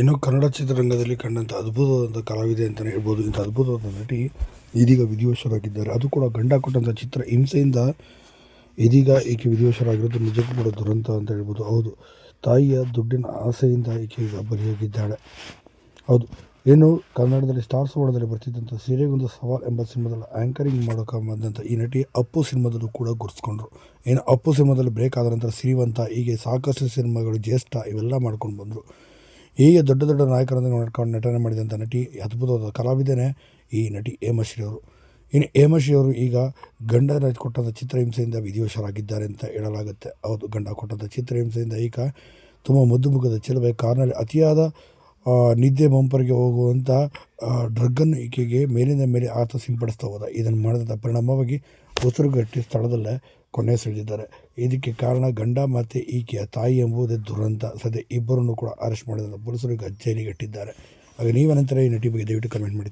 ಇನ್ನು ಕನ್ನಡ ಚಿತ್ರರಂಗದಲ್ಲಿ ಕಂಡಂಥ ಅದ್ಭುತವಾದಂಥ ಕಲಾವಿದೆ ಅಂತಲೇ ಹೇಳ್ಬೋದು. ಇಂಥ ಅದ್ಭುತವಾದ ನಟಿ ಇದೀಗ ವಿಧಿವಶರಾಗಿದ್ದಾರೆ. ಅದು ಕೂಡ ಗಂಡ ಕೊಟ್ಟಂಥ ಚಿತ್ರ. ಹಿಂಸೆಯಿಂದ ಇದೀಗ ಈಕೆ ವಿಧಿವಶರಾಗಿರೋದು ನಿಜಕ್ಕೂ ಕೂಡ ದುರಂತ ಅಂತ ಹೇಳ್ಬೋದು. ಹೌದು, ತಾಯಿಯ ದುಡ್ಡಿನ ಆಸೆಯಿಂದ ಈಕೆ ಈಗ ಬಲಿಯಾಗಿದ್ದಾಳೆ. ಹೌದು ಏನು ಕನ್ನಡದಲ್ಲಿ ಸ್ಟಾರ್ ಸುವರ್ಣದಲ್ಲಿ ಬರ್ತಿದ್ದಂಥ ಸೀರೆಗೊಂದು ಸವಾಲ್ ಎಂಬ ಸಿನಿಮಾದಲ್ಲಿ ಆ್ಯಂಕರಿಂಗ್ ಮಾಡೋಕೆ ಬಂದಂಥ ಈ ನಟಿ ಅಪ್ಪು ಸಿನಿಮಾದಲ್ಲೂ ಕೂಡ ಗುರ್ಸ್ಕೊಂಡ್ರು. ಏನು ಅಪ್ಪು ಸಿನಿಮಾದಲ್ಲಿ ಬ್ರೇಕ್ ಆದ ನಂತರ ಸಿರಿವಂತ ಹೀಗೆ ಸಾಕಷ್ಟು ಸಿನಿಮಾಗಳು ಜ್ಯೇಷ್ಠ ಇವೆಲ್ಲ ಮಾಡ್ಕೊಂಡು ಬಂದರು. ಹೀಗೆ ದೊಡ್ಡ ದೊಡ್ಡ ನಾಯಕರನ್ನು ನೋಡ್ಕೊಂಡು ನಟನೆ ಮಾಡಿದಂಥ ನಟಿ ಅದ್ಭುತವಾದ ಕಲಾವಿದನೇ ಈ ನಟಿ ಹೇಮಶ್ರೀ ಅವರು. ಇನ್ನು ಹೇಮಶ್ರೀ ಅವರು ಈಗ ಗಂಡನ ಕೊಟ್ಟಂಥ ಚಿತ್ರಹಿಂಸೆಯಿಂದ ವಿಧಿವಶರಾಗಿದ್ದಾರೆ ಅಂತ ಹೇಳಲಾಗುತ್ತೆ. ಹೌದು, ಗಂಡ ಕೊಟ್ಟಂಥ ಚಿತ್ರಹಿಂಸೆಯಿಂದ ಈಗ ತುಂಬ ಮುದ್ದು ಮುಖದ ಚೆಲುವೆ, ಕಾರ್ನಲ್ಲಿ ಅತಿಯಾದ ನಿದ್ದೆ ಮಂಪರಿಗೆ ಹೋಗುವಂಥ ಡ್ರಗ್ಗನ್ನು ಈಕೆಗೆ ಮೇಲಿಂದ ಮೇಲೆ ಆತ ಸಿಂಪಡಿಸ್ತಾ ಹೋದ. ಇದನ್ನು ಮಾಡಿದಂಥ ಪರಿಣಾಮವಾಗಿ ಉಸಿರುಗಟ್ಟಿ ಸ್ಥಳದಲ್ಲೇ ಕೊನೆ ಸೆಳೆದಿದ್ದಾರೆ ಇದಕ್ಕೆ ಕಾರಣ ಗಂಡ ಮತ್ತು ಈಕೆಯ ತಾಯಿ ಎಂಬುದೇ ದುರಂತ ಸದ್ಯ ಇಬ್ಬರನ್ನು ಕೂಡ ಅರೆಸ್ಟ್ ಮಾಡಿದ ಪೊಲೀಸರು ಈಗ ಜೈಲಿಗೆ ಇಟ್ಟಿದ್ದಾರೆ ಹಾಗೆ ನೀವೇನಂತಾರೆ ಈ ನಟಿ ಬಗ್ಗೆ ದಯವಿಟ್ಟು ಕಮೆಂಟ್ ಮಾಡಿ.